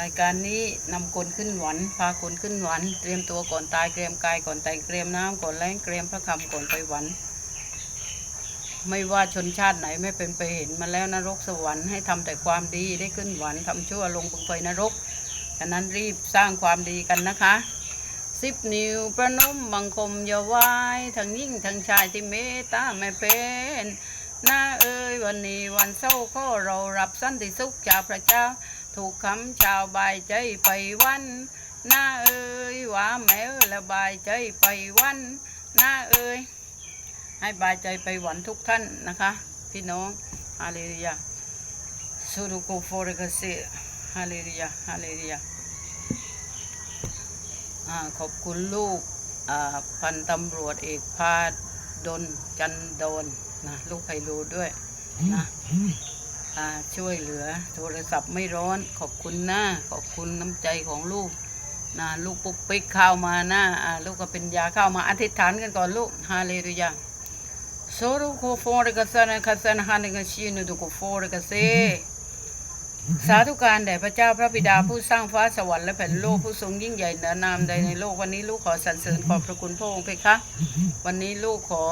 รายการนี้นำคนขึ้นหวันพาคนขึ้นหวันเตรียมตัวก่อนตายเตรียมกายก่อนตายเตรียมน้ำก่อนแล้งเตรียมพระคำก่อนไปหวันไม่ว่าชนชาติไหนไม่เป็นไปเห็นมาแล้วนรกสวรรค์ให้ทำแต่ความดีได้ขึ้นหวันทำชั่วลงพึงไฟนรกฉะนั้นรีบสร้างความดีกันนะคะสิบนิ้วประนมบังคมอย่าไหวายทั้งยิ่งทั้งชายที่เมตตาไม่เป็นน้าเอ้ยวันนี้วันเศร้าก็เรารับสันติสุขจากพระเจ้า ถูกคำชาวบายใจไปวันหน้าเอ้ยว่าแมวละบายใจไปวันหน้าเอ้ยให้บายใจไปวันทุกท่านนะคะ พี่น้องฮาเลลูยาสุรุโกโฟเรกเซฮาเลลูยาฮาเลลูยาอ่าขอบคุณลูกพันตำรวจเอกพาดลจันโดนนะลูกไพรูด้วยนะ ช่วยเหลือ โทรศัพท์ไม่ร้อนขอบคุณนะขอบคุณน้ำใจของลูกนะลูกปุ๊กปิ๊กข้าวมานะอ่าลูกก็เป็นยาเข้ามาอธิษฐานกันก่อนลูกฮาเลลูยาโซรุโคโฟรกัสนะคาสนะฮานิกชินุดุโคโฟรกัสเซ สาธุการแด่พระเจ้าพระบิดาผู้สร้างฟ้าสวรรค์และแผ่นโลกผู้ทรงยิ่งใหญ่เหนือนามใดในโลกวันนี้ลูกขอสรรเสริญขอบพระคุณพระองค์เพคะ วันนี้ลูกขอ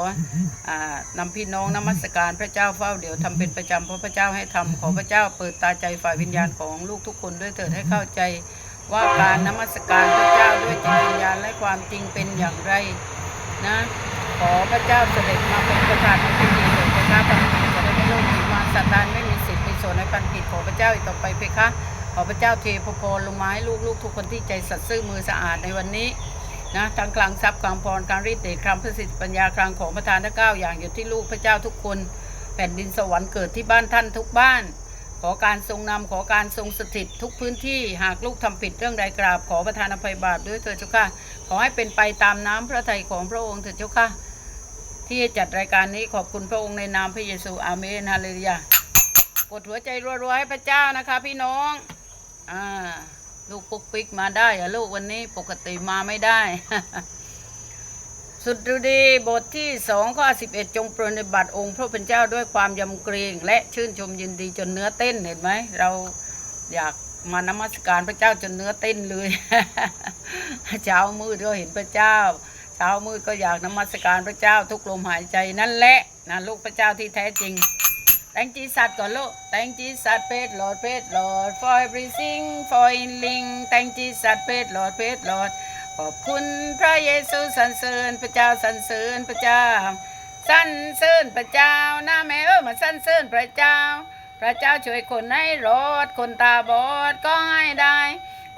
อนำพี่น้องนมัสการพระเจ้าเฝ้าเดี๋ยวทำเป็นประจำเพราะพระเจ้าให้ทำขอพระเจ้าเปิดตาใจฝ่ายวิญญาณของลูกทุกคนด้วยเถิดให้เข้าใจว่าการนมัสการพระเจ้าด้วยจิตวิญญาณและความจริงเป็นอย่างไรนะขอพระเจ้าเสด็จมาเป็นประธานใน จ้าอีกต่อไปเพคะ ขอพระเจ้าเทพระพรลงมาให้ลูกๆ ทุกคนที่ใจสัตย์ซื่อมือสะอาดในวันนี้นะทั้งคลังทรัพย์คลังพรการรีดเดชคลังพระสิทธิปัญญาคลังของประธานทั้งเก้าอย่างอยู่ที่ลูกพระเจ้าทุกคน แผ่นดินสวรรค์เกิดที่บ้านท่านทุกบ้าน ขอการทรงนำขอการทรงสถิตทุกพื้นที่หากลูกทำผิดเรื่องใดกราบ ขอประทานอภัยบาปด้วยเถิดเจ้าค่ะ ขอให้เป็นไปตามน้ำพระทัยของพระองค์เถิดเจ้าค่ะ ที่จัดรายการนี้ขอบคุณพระองค์ในนามพระเยซูอาเมนฮาเลลูยา กดหัวใจรัวๆให้พระเจ้านะคะ พี่น้อง อ่า ลูกปุ๊กปิ๊กมาได้อะลูกวันนี้ปกติมาไม่ได้ สุดดูดีบทที่สองข้อสิบเอ็ดจงปรนิบัติองค์พระเป็นเจ้าด้วยความยำเกรงและชื่นชมยินดีจนเนื้อเต้นเห็นไหม เราอยากมานมัสการพระเจ้าจนเนื้อเต้นเลยเช้ามืดก็เห็นพระเจ้าเช้ามืดก็อยากนมัสการพระเจ้าทุกลมหายใจนั่นแหละนะลูกพระเจ้าที่แท้จริง Thank Jesus ก่อนลูก Thank Jesus praise Lord praise Lord for everything for healing Thank Jesus praise Lord Pet Lord ขอบคุณพระเยซูสรรเสริญพระเจ้าสรรเสริญพระเจ้าสรรเสริญพระเจ้านะแม่เออมาสรรเสริญพระเจ้า พระเจ้าช่วยคนให้รอดคนตาบอดก็ให้ได้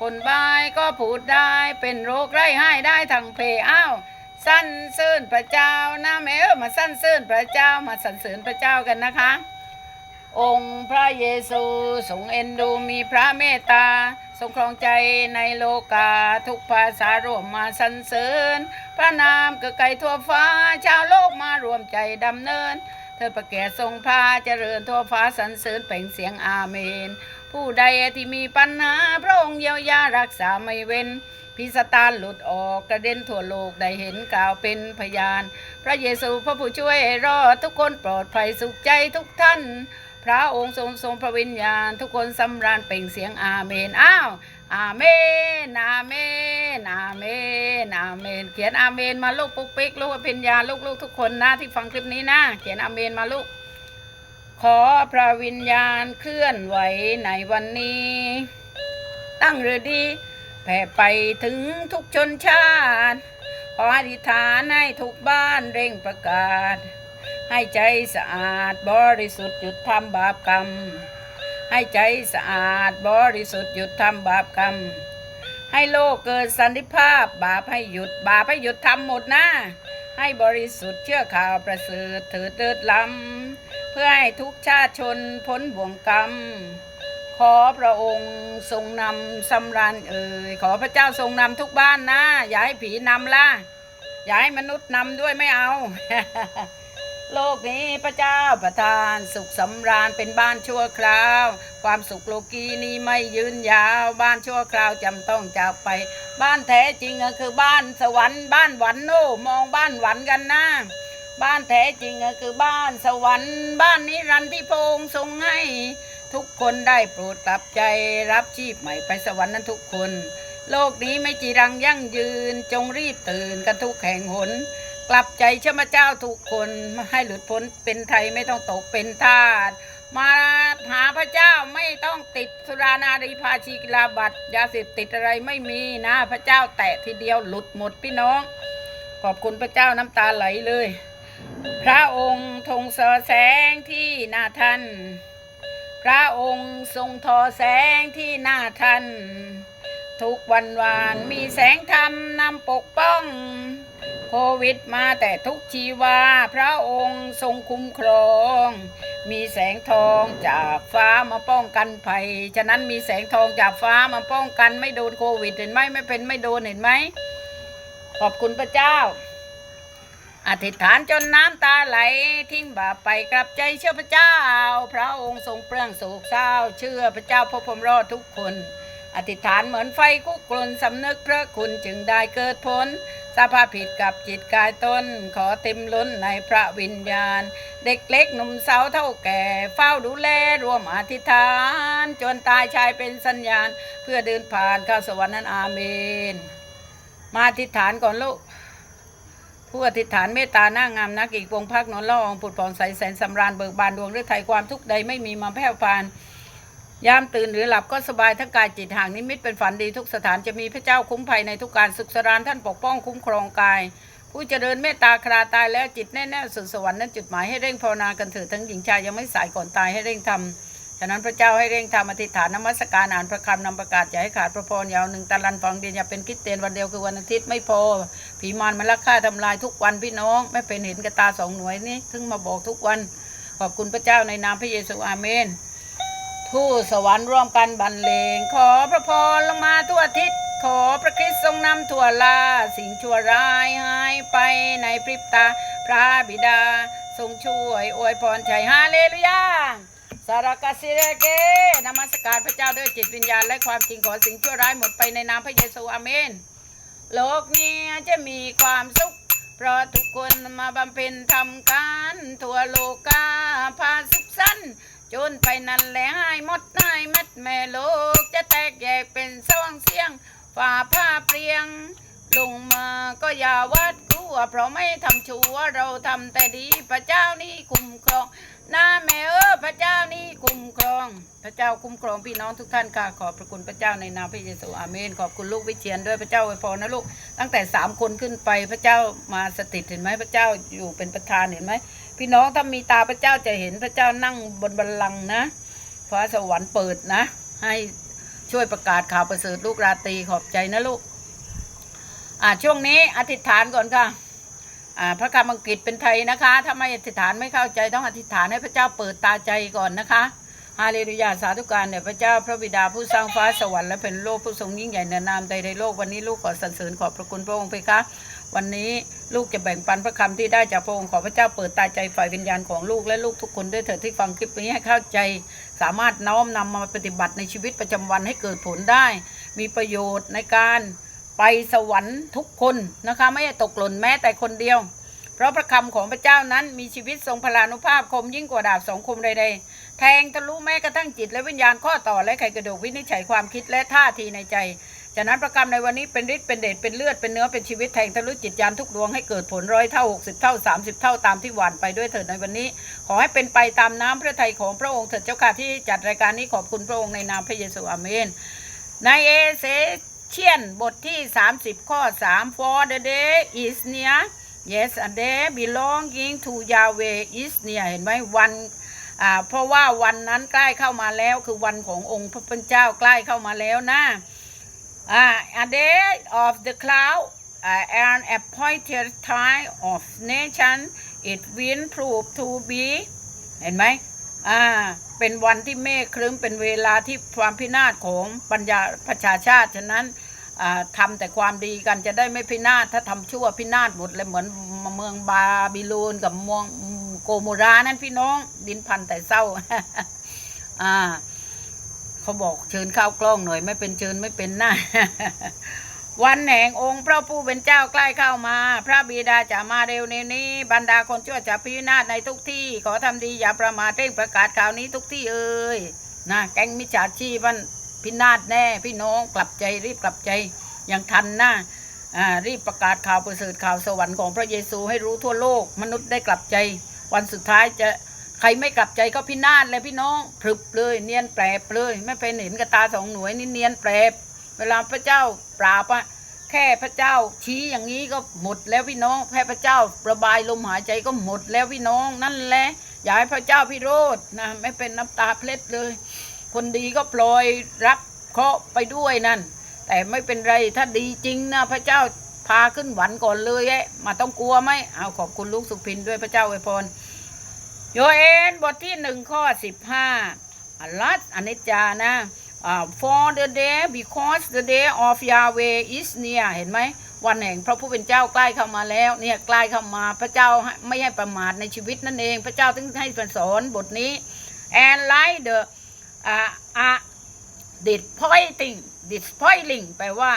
คนบายก็พูดได้เป็นโรคไร้ให้ได้ทั้งเพอ้าวสรรเสริญพระเจ้านะแม่เออมาสรรเสริญพระเจ้ามาสรรเสริญพระเจ้ากันนะคะ องค์พระเยซูทรงเอ็นดูมีพระเมตตา ทรงครองใจในโลกา ทุกภาษารวมมาสรรเสริญ พระนามเกิดไกลทั่วฟ้า ชาวโลกมารวมใจดำเนิน เธอประแก่ทรงพาเจริญทั่วฟ้าสรรเสริญเปล่งเสียงอาเมน ผู้ใดที่มีปัญหา พระองค์เยียวยารักษาไม่เว้นพิสตานหลุดออกกระเด็นทั่วโลกได้เห็นกล่าวเป็นพยาน พระเยซูพระผู้ช่วยรอดทุกคนปลอดภัยสุขใจทุกท่าน พระองค์ทรงทรงพระวิญญาณ ทุกคนสำราญเปล่งเสียงอาเมนอ้าวอาเมนอาเมนอาเมนอาเมน เขียนอาเมนมาลูกปุ๊กปิ๊กลูกอภิญญาลูกๆทุกคนนะที่ฟังคลิปนี้นะเขียนอาเมนมาลูก ขอพระวิญญาณเคลื่อนไหวในวันนี้ ตั้งเรือดีแผ่ไปถึงทุกชนชาติ ขออธิษฐานให้ทุกบ้านเร่งประกาศ ให้ใจสะอาดบริสุทธิ์หยุดทำบาปกรรม ให้ใจสะอาดบริสุทธิ์หยุดทำบาปกรรม ให้โลกเกิดสันติภาพ บาปให้หยุดบาปให้หยุดทำหมดนะให้บริสุทธิ์เชื่อข่าวประเสริฐถือเติดล้ำเพื่อให้ทุกชาติชนพ้นบ่วงกรรม ขอพระองค์ทรงนำสำราญเอ่ยขอพระเจ้าทรงนำทุกบ้านนะ อย่าให้ผีนำล่ะ อย่าให้มนุษย์นำด้วยไม่เอา โลกนี้พระเจ้าประทานสุขสำราญเป็นบ้านชั่วคราว ความสุขโลกีนี้ไม่ยืนยาวบ้านชั่วคราวจำต้องจากไป บ้านแท้จริงก็คือบ้านสวรรค์บ้านหวันโน่มองบ้านหวันกันนะบ้านแท้จริงก็คือบ้านสวรรค์ บ้านนิรันดร์ที่พงค์ทรงให้ ทุกคนได้โปรดกลับใจรับชีพใหม่ไปสวรรค์นั้นทุกคน โลกนี้ไม่จีรังยั่งยืนจงรีบตื่นกันทุกแห่งหน กลับใจเชื่อพระเจ้าทุกคนให้หลุดพ้นเป็นไทยไม่ต้องตกเป็นทาสมาหาพระเจ้าไม่ต้องติดสุรานารีภาชีกีฬาบัตยาเสพติดอะไรไม่มีนะ พระเจ้าแตะทีเดียวหลุดหมดพี่น้อง ขอบคุณพระเจ้าน้ำตาไหลเลย พระองค์ทรงสอแสงที่หน้าท่านพระองค์ทรงทอแสงที่หน้าท่านทุกวันวานมีแสงธรรมนำปกป้อง ควิดมาแต่ทุกชีวา พระองค์ทรงคุ้มครอง มีแสงทองจากฟ้ามาป้องกันภัย ฉะนั้นมีแสงทองจากฟ้ามาป้องกันไม่โดนโควิดเห็นไหมไม่เป็นไม่โดนเห็นไหมขอบคุณพระเจ้า อธิษฐานจนน้ำตาไหล ทิ้งบาปไปกลับใจเชื่อพระเจ้า พระองค์ทรงเปลื้องโศกเศร้า เชื่อพระเจ้าพบผมรอดทุกคน อธิษฐานเหมือนไฟคุกกลนสำนึกพระคุณจึงได้เกิดผล สภาพผิดกับจิตกายตนขอเต็มล้นในพระวิญญาณ เด็กเล็กหนุ่มสาวเท่าแก่ เฝ้าดูแลรวมอธิษฐาน จนตายชายเป็นสัญญาณ เพื่อเดินผ่านข้าสวรรค์นั้นอาเมน มาอธิษฐานก่อนลูกผู้อธิษฐานเมตตาหน้างามนักอีกวงพักนอนละอองผุดผ่องใสแสนสำราญเบิกบานดวงฤทัยความทุกข์ใดไม่มีมาแผ่วพาน ยามตื่นหรือหลับก็สบายทั้งกายจิตห่างนิมิตเป็นฝันดีทุกสถานจะมีพระเจ้าคุ้มภัยในทุกการสุขสรานท่านปกป้องคุ้มครองกาย ผู้เจริญเมตตาคราตายแล้วจิตแน่ๆสู่สวรรค์นั้นจุดหมายให้เร่งภาวนากันเถิดทั้งหญิงชายยังไม่สายก่อนตายให้เร่งทำฉะนั้นพระเจ้าให้เร่งทำอธิษฐานนมัสการอ่านพระคำนำประกาศอย่าให้ขาดพระพรยาวหนึ่งตะลันฟังเดียนอย่าเป็นคิดเตียนวันเดียวคือวันอาทิตย์ไม่พอ ผีมารมันลักฆ่าทำลายทุกวันพี่น้อง ไม่เป็นเห็นกับตาสองหน่วยนี่ถึงมาบอกทุกวัน ขอบคุณพระเจ้าในนามพระเยซูอาเมน ทูตสวรรค์ร่วมกันบรรเลง ขอพระพรลงมาทั่วทิศ ขอพระคริสต์ทรงนำทั่วลา สิ่งชั่วร้ายหายไปในพริบตา พระบิดา ทรงช่วยอวยพรชัยฮาเลลูยาสารกสสิเรเกนมัสการพระเจ้าด้วยจิตวิญญาณและความจริงขอสิ่งชั่วร้ายหมดไปในนามพระเยซูอาเมน โลกนี้จะมีความสุข เพราะทุกคนมาบำเพ็ญทำการทั่วโลกาพาสุขสันต์ จนไปนั่นแหละให้หมดให้มัดแม่โลก จะแตกแยกเป็นสว่างเสียงฝ่าผ้าเปลี่ยง ลงมาก็อย่าวัดกลัว เพราะไม่ทำชั่วเราทำแต่ดีพระเจ้านี่คุ้มครองนะแม่เออพระเจ้านี่คุ้มครอง พระเจ้าคุ้มครองพี่น้องทุกท่านค่ะขอบพระคุณพระเจ้าในนามพระเยซูอาเมน ขอบคุณลูกวิเชียนด้วยพระเจ้าอวยพรนะลูกตั้งแต่สามคนขึ้นไปพระเจ้ามาสถิตเห็นไหมพระเจ้าอยู่เป็นประธานเห็นไหม พี่น้องถ้ามีตาพระเจ้าจะเห็นพระเจ้านั่งบนบัลลังก์นะฟ้าสวรรค์เปิดนะ ให้ช่วยประกาศข่าวประเสริฐลูกราตรีขอบใจนะลูก อ่าช่วงนี้อธิษฐานก่อนค่ะ อ่าพระคำอังกฤษเป็นไทยนะคะ ถ้าไม่อธิษฐานไม่เข้าใจต้องอธิษฐานให้พระเจ้าเปิดตาใจก่อนนะคะฮาเลลูยาสาธุการแด่ยพระเจ้าพระบิดาผู้สร้างฟ้าสวรรค์และเป็นโลกผู้ทรงยิ่งใหญ่ในนามใดในโลกวันนี้ลูกขอสรรเสริญขอบพระคุณพระองค์เพคะ วันนี้ลูกจะแบ่งปันพระคำที่ได้จากพระองค์ขอพระเจ้าเปิดตาใจฝ่ายวิญญาณของลูกและลูกทุกคนด้วยเถิดที่ฟังคลิปนี้ให้เข้าใจ สามารถน้อมนำมาปฏิบัติในชีวิตประจำวันให้เกิดผลได้ มีประโยชน์ในการไปสวรรค์ทุกคนนะคะไม่ตกหล่นแม้แต่คนเดียว เพราะพระคำของพระเจ้านั้นมีชีวิตทรงพลานุภาพคมยิ่งกว่าดาบสองคมใดๆ แทงทะลุแม้กระทั่งจิตและวิญญาณข้อต่อและไขกระดูกวินิจฉัยความคิดและท่าทีในใจ ฉะนั้นประกรรมในวันนี้เป็นฤทธิ์เป็นเดชเป็นเลือดเป็นเนื้อเป็นชีวิตแทงทะลุจิตยานทุกดวงให้เกิดผลร้อยเท่าหกสิบเท่าสามสิบเท่าตามที่หวานไปด้วยเถิดในวันนี้ ขอให้เป็นไปตามน้ำพระทัยของพระองค์เถิดเจ้าค่ะที่จัดรายการนี้ขอบคุณพระองค์ในนามพระเยซูอาเมนในเอเสเชียนบทที่ 30 ข้อ 3 for the day is near yes a day belonging to Yahweh is near เห็นไหมวันเพราะว่าวันนั้นใกล้เข้ามาแล้วคือวันขององค์พระผู้เป็นเจ้าใกล้เข้ามาแล้วนะ อ่า a day of the cloud uh, an appointed time of nation it will prove to be เห็นไหมอ่าเป็นวันที่เมฆครึ้มเป็นเวลาที่ความพินาศของปัญญาประชาชาติ ฉะนั้นอ่าทำแต่ความดีกันจะได้ไม่พินาศถ้าทำชั่วพินาศหมดเลยเหมือนเมืองบาบิโลนกับเมืองโกโมรานั่นพี่น้อง ดินพันแต่เศร้าอ่า เขาบอกเชิญเข้าวกล้องหน่อย ไม่เป็นเชิญไม่เป็นหน้า วันแห่งองค์พระผู้เป็นเจ้าใกล้เข้ามา พระบิดาจะมาเร็วในนี้ บรรดาคนชั่วจะพินาศในทุกที่ ขอทำดีอย่าประมาทเร่งประกาศข่าวนี้ทุกที่เอ่ยนะแก๊งมิจฉาชีพมันพินาศแน่ พี่น้องกลับใจรีบกลับใจอย่างทันนะอ่ารีบประกาศข่าวประเสริฐข่าวสวรรค์ของพระเยซูให้รู้ทั่วโลก มนุษย์ได้กลับใจ วันสุดท้ายจะ ใครไม่กลับใจก็พินาศเลยพี่น้องพรึบเลยเนียนแปรบเลย ไม่เป็นเห็นกับตาสองหน่วยนี่เนียนแปรบเวลาพระเจ้าปราบอะแค่พระเจ้าชี้อย่างนี้ก็หมดแล้วพี่น้องแค่พระเจ้าระบายลมหายใจก็หมดแล้วพี่น้อง นั่นแหละอย่าให้พระเจ้าพิโรธนะไม่เป็นน้ำตาเพล็ดเลย คนดีก็ปล่อยรับเคราะห์ไปด้วยนั่น แต่ไม่เป็นไรถ้าดีจริงนะพระเจ้าพาขึ้นหวันก่อนเลยแอะมาต้องกลัวไหมเอาขอบคุณลูกสุพินด้วยพระเจ้าอวยพร โยเอนบทที่หนึ่งข้อสิบห้าอัลลัดอนิจจานะ for the day because the day of Yahweh is near เห็นไหมวันแห่งพระผู้เป็นเจ้าใกล้เข้ามาแล้วเนี่ยใกล้เข้ามาพระเจ้าไม่ให้ประมาทในชีวิตนั่นเอง พระเจ้าถึงให้สอนบทนี้ and like the uh, uh, disappointing disappointing แปลว่า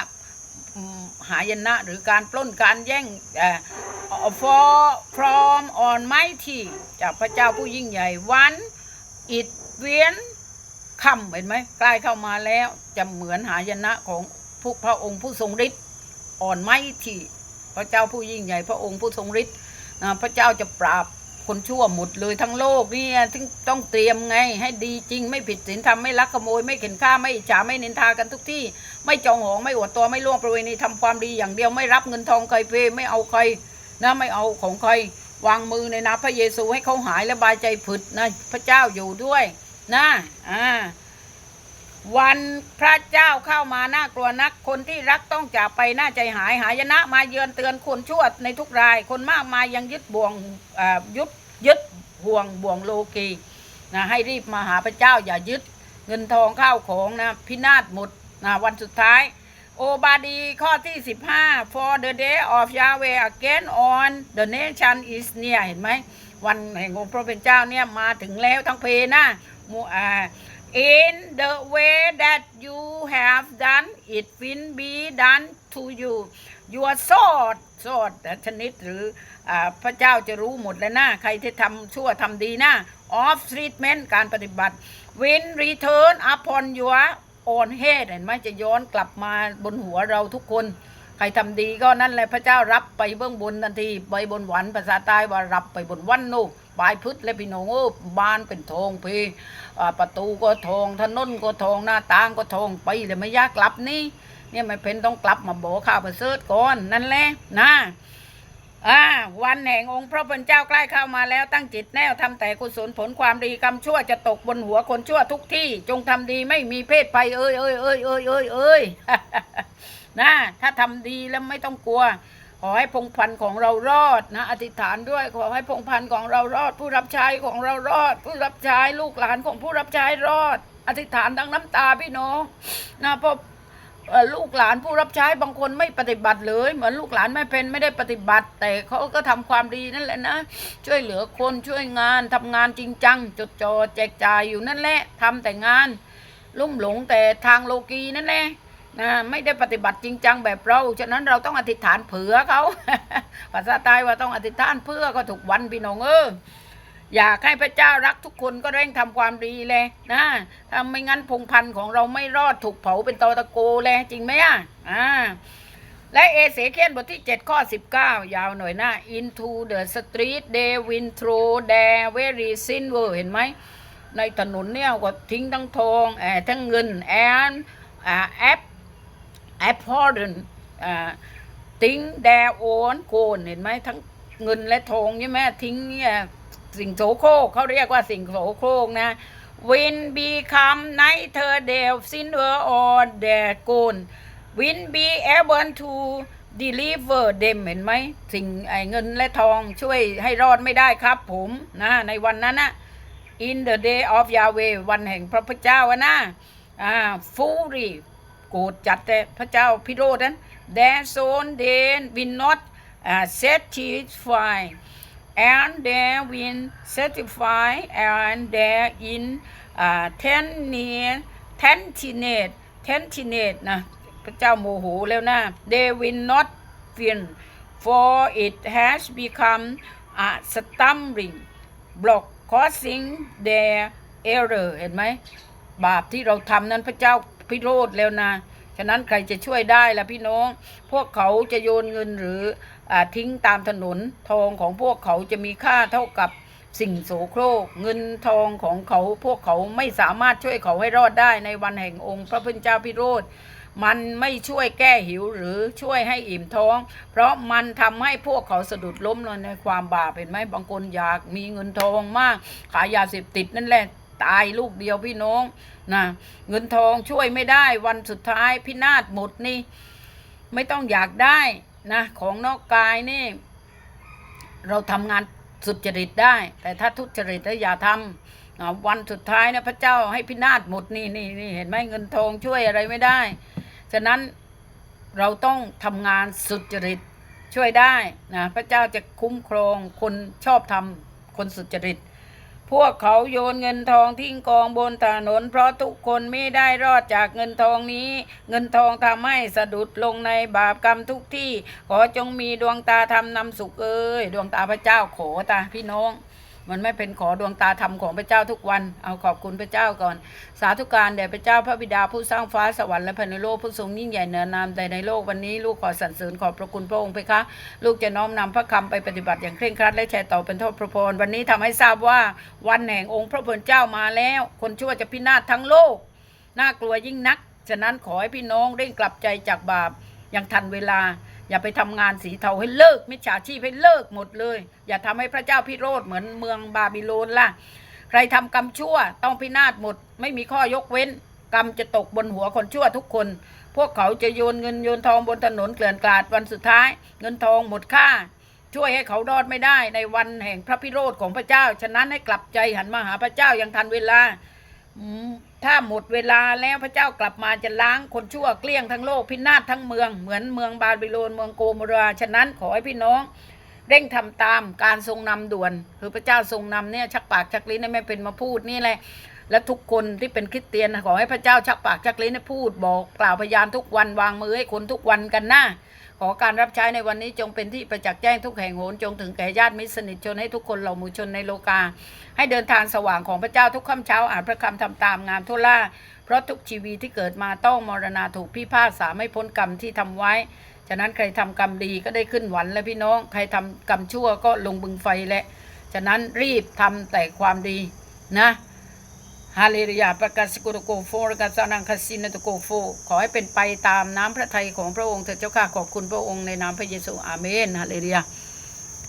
หายนะหรือการปล้นการแย่งเอ่อ for from Almighty จากพระเจ้าผู้ยิ่งใหญ่ one it will คำเห็นไหมใกล้เข้ามาแล้วจะเหมือนหายนะของผู้พระองค์ผู้ทรงฤทธิ์อ่อนไม่ที่พระเจ้าผู้ยิ่งใหญ่ พระองค์ผู้ทรงฤทธิ์พระเจ้าจะปราบ คนชั่วหมดเลยทั้งโลกนี่ถึงต้องเตรียมไง ให้ดีจริง ไม่ผิดศีลธรรมไม่ลักขโมย ไม่เข็นฆ่าไม่อิจฉาไม่นินทากันทุกที่ ไม่จองหองไม่อวดตัวไม่ล่วงประเวณีทำความดีอย่างเดียวไม่รับเงินทองใครเพไม่เอาใครนะไม่เอาของใครวางมือในนาพระเยซูให้เขาหายและบายใจผึดนะพระเจ้าอยู่ด้วยนะอ่า วันพระเจ้าเข้ามาน่ากลัวนัก คนที่รักต้องจากไปน่าใจหายหายนะมาเยือนเตือนคนชั่วในทุกราย คนมากมายยังยึดบ่วงยึดยึดห่วงบ่วงโลกีนะให้รีบมาหาพระเจ้าอย่ายึดเงินทองข้าวของนะพินาศหมดนะวันสุดท้าย โอบาดีข้อที่ 15 for the day of Yahweh again on the nation is near เห็นไหมวันแห่งองค์พระเป็นเจ้าเนี่ยมาถึงแล้วทั้งเพนะมูอ่า in the way that you have done it will be done to you your sword sword ชนิดหรืออพระเจ้าจะรู้หมดแล้วนะใครที่ทำชั่วทำดีนะ of treatment การปฏิบัติ will return upon your own head เห็นไหมจะย้อนกลับมาบนหัวเราทุกคน ใครทำดีก็นั่นแหละพระเจ้ารับไปเบื้องบนทันที ไปบนหวันภาษาใต้ว่ารับไปบนวันนู่น ปลายพืชและพี่น้องเออบ้านเป็นทองเพอ่ประตูก็ทองถนนก็ทองหน้าต่างก็ทองไปเลยไม่ยากกลับนี่เนี่ยไม่เป็นต้องกลับมาบอกข้าวประเสริฐก่อนนั่นแหละนะอ่าวันแห่งองค์พระผู้เป็นเจ้าใกล้เข้ามาแล้วตั้งจิตแน่วทำแต่กุศลผลความดีกรรมชั่วจะตกบนหัวคนชั่วทุกที่ จงทำดีไม่มีเพศภัยเอ้ยเอ้ยเอ้ยเอ้ยเอ้ยเอ้ยนะถ้าทำดีแล้วไม่ต้องกลัว ขอให้พงพันธ์ของเรารอดนะ อธิษฐานด้วยขอให้พงพันธ์ของเรารอด ผู้รับใช้ของเรารอด ผู้รับใช้ลูกหลานของผู้รับใช้รอด อธิษฐานดังน้ำตาพี่น้องนะเพราะเอ่อลูกหลานผู้รับใช้บางคนไม่ปฏิบัติเลย เหมือนลูกหลานไม่เป็นไม่ได้ปฏิบัติ แต่เขาก็ทำความดีนั่นแหละนะ ช่วยเหลือคนช่วยงานทำงานจริงจังจดจ่อแจกจ่ายอยู่นั่นแหละทำแต่งาน ลุ่มหลงแต่ทางโลกีนั่นแหละ นะไม่ได้ปฏิบัติจริงจังแบบเรา ฉะนั้นเราต้องอธิษฐานเผื่อเขาภาษาใต้ว่าต้องอธิษฐานเพื่อก็ถูกวันพี่น้องเอออยากให้พระเจ้ารักทุกคนก็เร่งทำความดีเลยนะถ้าไม่งั้นพงพันธุ์ของเราไม่รอดถูกเผาเป็นตอตะโกเลยจริงไหมอะอ่าและเอเสเคียนบทที่ 7 ข้อ 19 ยาวหน่อยนะ into the street they went through their very silver เห็นไหม ในถนนเนี่ยก็ทิ้งทั้งทองแอทั้งเงินแอนแอป แอปพอร์ดนอ่าทิ้งแดโอนโกนเห็นไหมทั้งเงินและทองใช่ไหมทิ้งเนี่ยสิ่งโสโครกเขาเรียกว่าสิ่งโสโครกนะ when become neither the silver or the gold will be able to deliver them เห็นไหมสิ่งไอ้เงินและทองช่วยให้รอดไม่ได้ครับผมนะในวันนั้นนะ in the day of Yahweh วันแห่งพระพุทธเจ้านะอ่า fury โกรธจัดแต่พระเจ้าพิโรธนั้น their soul they will not uh, satisfy and they will satisfy and they in uh, tenient tentinate tentinate นะพระเจ้าโมโหแล้วนะ they will not win for it has become a stumbling block causing their error เห็นไหมบาปที่เราทำนั้นพระเจ้า พิโรธแล้วนะฉะนั้นใครจะช่วยได้ล่ะพี่น้อง พวกเขาจะโยนเงินหรืออทิ้งตามถนนทองของพวกเขาจะมีค่าเท่ากับสิ่งโสโครกเงินทองของเขาพวกเขาไม่สามารถช่วยเขาให้รอดได้ในวันแห่งองค์พระผู้เป็นเจ้าพิโรธมันไม่ช่วยแก้หิวหรือช่วยให้อิ่มท้อง เพราะมันทำให้พวกเขาสะดุดล้มลงในความบาปเห็นไหมบางคนอยากมีเงินทองมาก ขายยาเสพติดนั่นแหละ ตายลูกเดียวพี่น้องนะเงินทองช่วยไม่ได้วันสุดท้ายพินาศหมดนี่ ไม่ต้องอยากได้นะของนอกกายนี่ เราทำงานสุจริตได้ แต่ถ้าทุจริตแล้วอย่าทำวันสุดท้ายนะพระเจ้าให้พินาศหมดนี่นี่นี่เห็นไหมเงินทองช่วยอะไรไม่ได้ ฉะนั้นเราต้องทำงานสุจริตช่วยได้นะพระเจ้าจะคุ้มครองคนชอบทำคนสุจริต พวกเขาโยนเงินทองทิ้งกองบนถนน เพราะทุกคนไม่ได้รอดจากเงินทองนี้ เงินทองทำให้สะดุดลงในบาปกรรมทุกที่ ขอจงมีดวงตาทำนำสุขเอ้ย ดวงตาพระเจ้าขอตาพี่น้อง มันไม่เป็นขอดวงตาธรรมของพระเจ้าทุกวัน เอาขอบคุณพระเจ้าก่อน สาธุการแด่พระเจ้าพระบิดาผู้สร้างฟ้าสวรรค์และแผ่นดินโลกผู้ทรงยิ่งใหญ่เหนือนามใดในโลกวันนี้ลูกขอสรรเสริญขอบพระคุณพระองค์เพคะลูกจะน้อมนำพระคำไปปฏิบัติอย่างเคร่งครัดและแชร์ต่อเป็นทอดพระพรวันนี้ทำให้ทราบว่าวันแห่งองค์พระผู้เป็นเจ้ามาแล้ว คนชั่วจะพินาศทั้งโลกน่ากลัวยิ่งนัก ฉะนั้นขอให้พี่น้องเร่งกลับใจจากบาปอย่างทันเวลา อย่าไปทำงานสีเทาให้เลิกมิจฉาชีพให้เลิกหมดเลย อย่าทำให้พระเจ้าพิโรธเหมือนเมืองบาบิโลนล่ะ ใครทำกรรมชั่วต้องพินาศหมด ไม่มีข้อยกเว้น กรรมจะตกบนหัวคนชั่วทุกคน พวกเขาจะโยนเงินโยนทองบนถนนเกลื่อนกลาดวันสุดท้าย เงินทองหมดค่า ช่วยให้เขารอดไม่ได้ในวันแห่งพระพิโรธของพระเจ้า ฉะนั้นให้กลับใจหันมาหาพระเจ้าย่างทันเวลา ถ้าหมดเวลาแล้วพระเจ้ากลับมาจะล้างคนชั่วเกลี้ยงทั้งโลกพินาศทั้งเมืองเหมือนเมืองบาบิโลนเมืองโกโมราฉะนั้นขอให้พี่น้องเร่งทำตามการทรงนำด่วน คือพระเจ้าทรงนำเนี่ยชักปากชักลิ้นไม่เป็นมาพูดนี่แหละและทุกคนที่เป็นคริสเตียนขอให้พระเจ้าชักปากชักลิ้นพูดบอกกล่าวพยานทุกวันวางมือให้คนทุกวันกันหนะ ขอการรับใช้ในวันนี้จงเป็นที่ประจักษ์แจ้งทุกแห่งโหนจงถึงแก่ญาติมิตรสนิทชนให้ทุกคนเหล่าหมู่ชนในโลกา ให้เดินทางสว่างของพระเจ้าทุกค่ำเช้าอ่านพระคำทำตามงามทั่วล่า เพราะทุกชีวิตที่เกิดมาต้องมรณาถูกพิพากษาไม่พ้นกรรมที่ทำไว้ ฉะนั้นใครทำกรรมดีก็ได้ขึ้นหวันแล้วพี่น้องใครทำกรรมชั่วก็ลงบึงไฟแหละ ฉะนั้นรีบทำแต่ความดีนะ ฮาเลลูยาประกาศสกุลโกโฟรกาซานังคาสินตโกโฟ ขอให้เป็นไปตามน้ำพระทัยของพระองค์เถิดเจ้าข้าขอบคุณพระองค์ในนามพระเยซูอาเมนฮาเลลูยา